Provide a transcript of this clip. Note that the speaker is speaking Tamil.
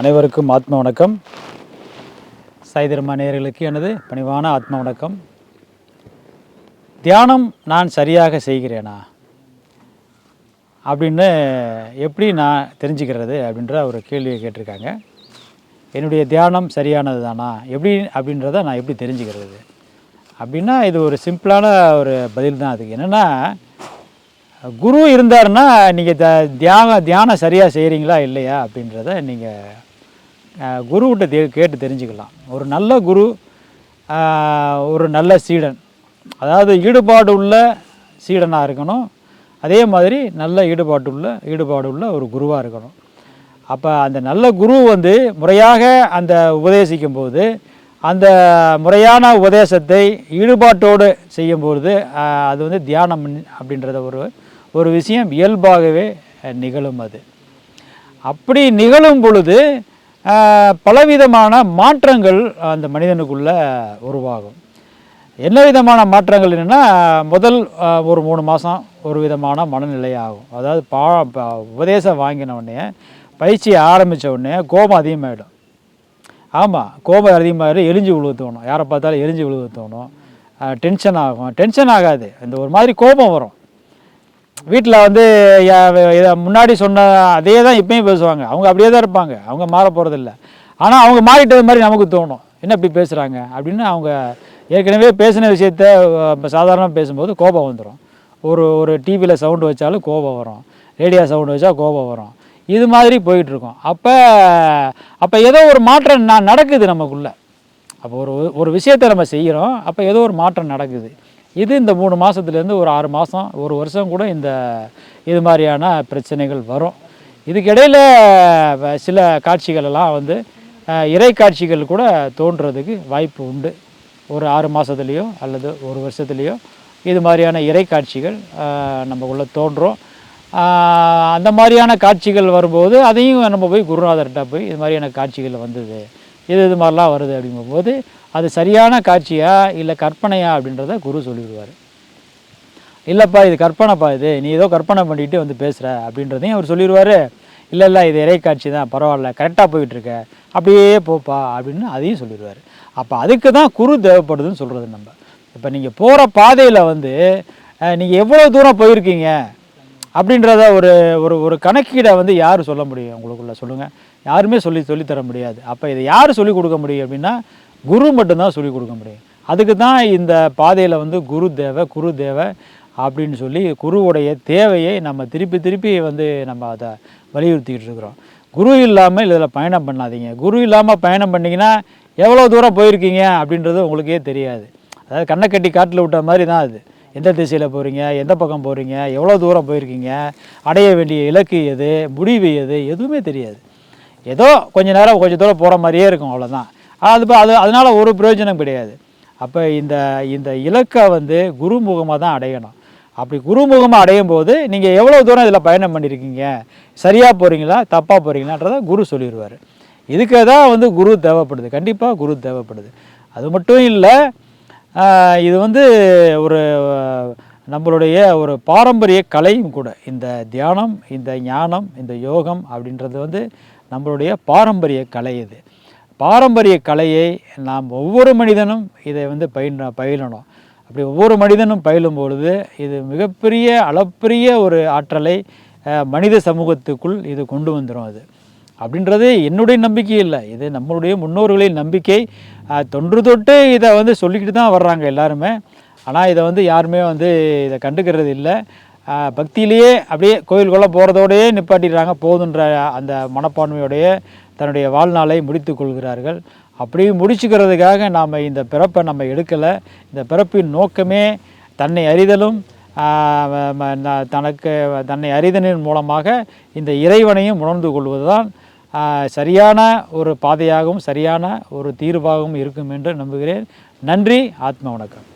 அனைவருக்கும் ஆத்ம வணக்கம். சைதர்மா நேர்களுக்கு எனது பணிவான ஆத்ம வணக்கம். தியானம் நான் சரியாக செய்கிறேனா? அப்படின்னு எப்படி நான் தெரிஞ்சுக்கிறது அப்படின்ற ஒரு கேள்வியை கேட்டிருக்காங்க. என்னுடைய தியானம் சரியானது தானா எப்படி அப்படின்றத நான் எப்படி தெரிஞ்சுக்கிறது? அப்படின்னா இது ஒரு சிம்பிளான ஒரு பதில் தான் அதுக்கு. என்னென்னா குரு இருந்தாருன்னா நீங்கள் த தியான தியானம் சரியாக செய்கிறீங்களா இல்லையா அப்படின்றத நீங்கள் குருக்கிட்ட தே கேட்டு தெரிஞ்சுக்கலாம். ஒரு நல்ல குரு ஒரு நல்ல சீடன். அதாவது ஈடுபாடு உள்ள சீடனாக இருக்கணும். அதே மாதிரி நல்ல ஈடுபாட்டு உள்ள ஈடுபாடு உள்ள ஒரு குருவாக இருக்கணும். அப்போ அந்த நல்ல குரு வந்து முறையாக அந்த உபதேசிக்கும் போது அந்த முறையான உபதேசத்தை ஈடுபாட்டோடு செய்யும்பொழுது அது வந்து தியானம் அப்படின்றத ஒரு ஒரு விஷயம் இயல்பாகவே நிகழும் அது. அப்படி நிகழும் பொழுது பலவிதமான மாற்றங்கள் அந்த மனிதனுக்குள்ளே உருவாகும். என்ன விதமான மாற்றங்கள் என்னென்னா முதல் ஒரு மூணு மாதம் ஒரு விதமான மனநிலை ஆகும் அதாவது பா ப- உபதேசம் வாங்கின உடனே பயிற்சி ஆரம்பித்த உடனே கோபம் அதிகமாகிடும் ஆமாம் கோபம் அதிகமாக எரிஞ்சு விழுக தோணும். யாரை பார்த்தாலும் எரிஞ்சு விழுக தோணும். டென்ஷன் ஆகும். டென்ஷன் ஆகாது. இந்த ஒரு மாதிரி கோபம் வரும். வீட்டில் வந்து இதை முன்னாடி சொன்ன அதே தான் இப்பயும் பேசுவாங்க. அவங்க அப்படியே தான் இருப்பாங்க. அவங்க மாற போகிறதில்ல ஆனால் அவங்க மாறிட்டது மாதிரி நமக்கு தோணும். என்ன இப்படி பேசுகிறாங்க அப்படின்னு அவங்க ஏற்கனவே பேசின விஷயத்த சாதாரணமாக பேசும்போது கோபம் வந்துடும் ஒரு ஒரு டிவியில் சவுண்டு வச்சாலும் கோபம் வரும். ரேடியோ சவுண்டு வச்சா கோபம் வரும். இது மாதிரி போயிட்டுருக்கோம். அப்போ அப்போ ஏதோ ஒரு மாற்றம் நான் நடக்குது நமக்குள்ளே. அப்போ ஒரு ஒரு விஷயத்தை நம்ம செய்கிறோம் அப்போ ஏதோ ஒரு மாற்றம் நடக்குது. இது இந்த மூணு மாதத்துலேருந்து ஒரு ஆறு மாதம் ஒரு வருஷம் கூட இந்த இது மாதிரியான பிரச்சனைகள் வரும். இதுக்கிடையில் சில காட்சிகளெல்லாம் வந்து இறை காட்சிகள் கூட தோன்றதுக்கு வாய்ப்பு உண்டு. ஒரு ஆறு மாதத்துலேயோ அல்லது ஒரு வருஷத்துலேயோ இது மாதிரியான இறை காட்சிகள் அஹ், நமக்குள்ளே தோன்றும். அந்த மாதிரியான காட்சிகள் வரும்போது அதையும் நம்ம போய் குருநாதர்கிட்ட போய் இது மாதிரியான காட்சிகள் வந்தது. இது இது மாதிரிலாம் வருது அப்படிங்கும்போது அது சரியான காட்சியா இல்லை கற்பனையா அப்படின்றத குரு சொல்லிடுவார். இல்லைப்பா இது கற்பனைப்பா இது. நீ ஏதோ கற்பனை பண்ணிட்டு வந்து பேசுகிற அப்படின்றதையும் அவர் சொல்லிடுவார். இல்லை இல்லை இது இறைக்காட்சி தான் பரவாயில்ல கரெக்டாக போயிட்டுருக்க அப்படியே போப்பா அப்படின்னு அதையும் சொல்லிடுவார். அப்போ அதுக்கு தான் குரு தேவைப்படுதுன்னு சொல்கிறது நம்ம. இப்போ நீங்கள் போகிற பாதையில் வந்து நீங்கள் எவ்வளோ தூரம் போயிருக்கீங்க? அப்படின்றத ஒரு ஒரு ஒரு கணக்கீடை வந்து யார் சொல்ல முடியும்? உங்களுக்குள்ள சொல்லுங்கள் யாருமே சொல்லி சொல்லித் தர முடியாது. அப்போ இதை யார் சொல்லிக் கொடுக்க முடியும் அப்படின்னா குரு மட்டும்தான் சொல்லிக் கொடுக்க முடியும். அதுக்கு தான் இந்த பாதையில் வந்து குரு தேவை குரு தேவை அப்படின்னு சொல்லி குருவுடைய தேவையை நம்ம திருப்பி திருப்பி வந்து நம்ம அதை வலியுறுத்திக்கிட்டு இருக்கிறோம். குரு இல்லாமல் இதில் பயணம் பண்ணாதீங்க. குரு இல்லாமல் பயணம் பண்ணிங்கன்னா எவ்வளோ தூரம் போயிருக்கீங்க அப்படின்றது உங்களுக்கே தெரியாது. அதாவது கண்ணை கட்டி காட்டில் விட்ட மாதிரி தான் அது. எந்த திசையில் போகிறீங்க எந்த பக்கம் போகிறீங்க எவ்வளோ தூரம் போயிருக்கீங்க? அடைய வேண்டிய இலக்கு எது? முடிவு எது? எதுவுமே தெரியாது. ஏதோ கொஞ்ச நேரம் கொஞ்சம் தூரம் போகிற மாதிரியே இருக்கும் அவ்வளோதான் அது அது அதனால் ஒரு பிரயோஜனம் கிடையாது. அப்போ இந்த இந்த இலக்கை வந்து குருமுகமாக தான் அடையணும். அப்படி குருமுகமாக அடையும் போது நீங்கள் எவ்வளோ தூரம் இதில் பயணம் பண்ணியிருக்கீங்க சரியாக போகிறீங்களா தப்பாக போகிறீங்களான்றதை குரு சொல்லிடுவார் இதுக்கு தான் வந்து குரு தேவைப்படுது. கண்டிப்பாக குரு தேவைப்படுது. அது மட்டும் இல்லை இது வந்து ஒரு நம்மளுடைய ஒரு பாரம்பரிய கலையும் கூட. இந்த தியானம் இந்த ஞானம் இந்த யோகம் அப்படின்றது வந்து நம்மளுடைய பாரம்பரிய கலை இது. பாரம்பரிய கலையை நாம் ஒவ்வொரு மனிதனும் இதை வந்து பயில பயிலணும். அப்படி ஒவ்வொரு மனிதனும் பயிலும் பொழுது இது மிகப்பெரிய அளப்பரிய ஒரு ஆற்றலை மனித சமூகத்துக்குள் இது கொண்டு வந்துடும் அது. அப்படின்றது என்னுடைய நம்பிக்கை இல்லை. இது நம்மளுடைய முன்னோர்களின் நம்பிக்கை. தொன்று தொட்டு இதை வந்து சொல்லிக்கிட்டு தான் வர்றாங்க எல்லாருமே. ஆனால் இதை வந்து யாருமே வந்து இதை கண்டுக்கிறது இல்லை. பக்தியிலேயே அப்படியே கோயிலுக்குள்ளே போகிறதோடையே நிப்பாட்டிடுறாங்க. போதுன்ற அந்த மனப்பான்மையோடைய தன்னுடைய வாழ்நாளை முடித்து கொள்கிறார்கள். அப்படி முடிச்சுக்கிறதுக்காக நாம் இந்த பிறப்பை நம்ம எடுக்கலை. இந்த பிறப்பின் நோக்கமே தன்னை அறிதலும் தனக்கு தன்னை அறிதலின் மூலமாக இந்த இறைவனையும் உணர்ந்து கொள்வதுதான் தான் சரியான ஒரு பாதையாகவும் சரியான ஒரு தீர்வாகவும் இருக்கும் என்று நம்புகிறேன். நன்றி ஆத்ம வணக்கம்.